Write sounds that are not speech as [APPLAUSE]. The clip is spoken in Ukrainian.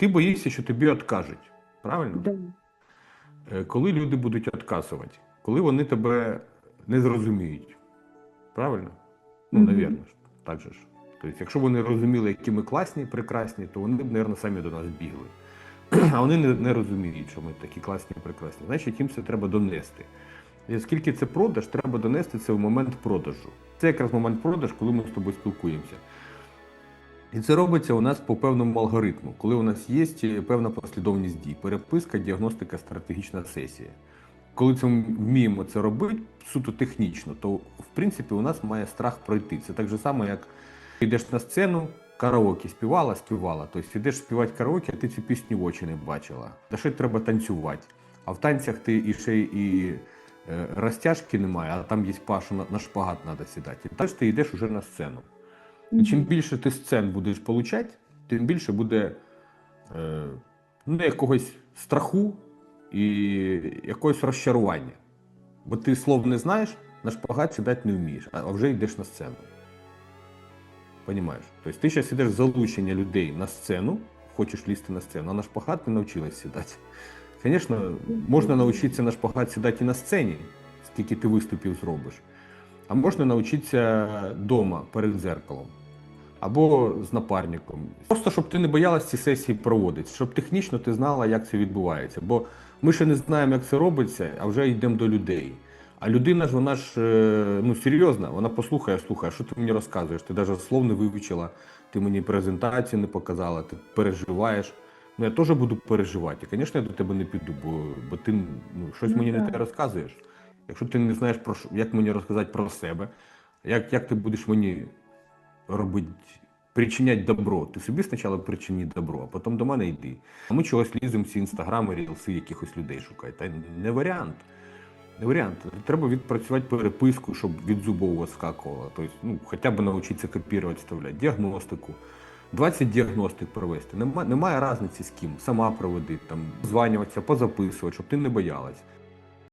ти боїшся, що тобі откажуть. Правильно? Да. Е, Коли люди будуть відказувати, коли вони тебе не зрозуміють. Правильно? Ну, навірно ж, так же ж. Тобто, якщо вони розуміли, які ми класні, прекрасні, то вони б, мабуть, самі до нас бігли. [CLEARS THROAT] А вони не, не розуміють, що ми такі класні, прекрасні. Значить, їм це треба донести. І оскільки це продаж, треба донести це в момент продажу. Це якраз момент продажу, коли ми з тобою спілкуємося. І це робиться у нас по певному алгоритму, коли у нас є певна послідовність дій, переписка, діагностика, стратегічна сесія. Коли це вміємо це робити суто технічно, то в принципі у нас має страх пройти. Це так же само, як йдеш на сцену, караоке співала, співала. Тобто йдеш співати караоке, а ти цю пісню в очі не бачила. Та ще треба танцювати. А в танцях ти і ще і е, розтяжки немає, а там є пашу на, на шпагат треба сідати. І теж ти йдеш уже на сцену. І чим більше ти сцен будеш получати, тим більше буде е, ну, якогось страху і якогось розчарування. Бо ти слов не знаєш, на шпагат сідати не вмієш, а вже йдеш на сцену. Понімаєш? Тобто ти зараз йдеш залучення людей на сцену, хочеш лізти на сцену, а на шпагат не навчилась сідати. Звісно, можна навчитися на шпагат сідати і на сцені, скільки ти виступів зробиш. А можна навчитися вдома перед дзеркалом або з напарником. Просто щоб ти не боялась ці сесії проводити, щоб технічно ти знала, як це відбувається. Бо ми ще не знаємо, як це робиться, а вже йдемо до людей. А людина ж вона ж е, ну, серйозна, вона послухає, слухає, що ти мені розказуєш? Ти навіть слов не вивчила, ти мені презентацію не показала, ти переживаєш. Ну я теж буду переживати. І, звісно, я до тебе не піду, бо, бо ти ну, щось Ну, мені не те розказуєш. Якщо ти не знаєш, про як мені розказати про себе, як, як ти будеш мені робити, причиняти добро. Ти собі спочатку причини добро, а потім до мене йди. А ми чогось ліземо всі інстаграми, рілси якихось людей шукати. Та не варіант. Не варіант. Треба відпрацювати переписку, щоб від зубов вискакувало. Тобто, ну, хоча б навчитися копірувати, вставляти, діагностику. 20 діагностик провести. Нема, немає різниці з ким. Сама проведи, там, званюватися, позаписувати, щоб ти не боялась.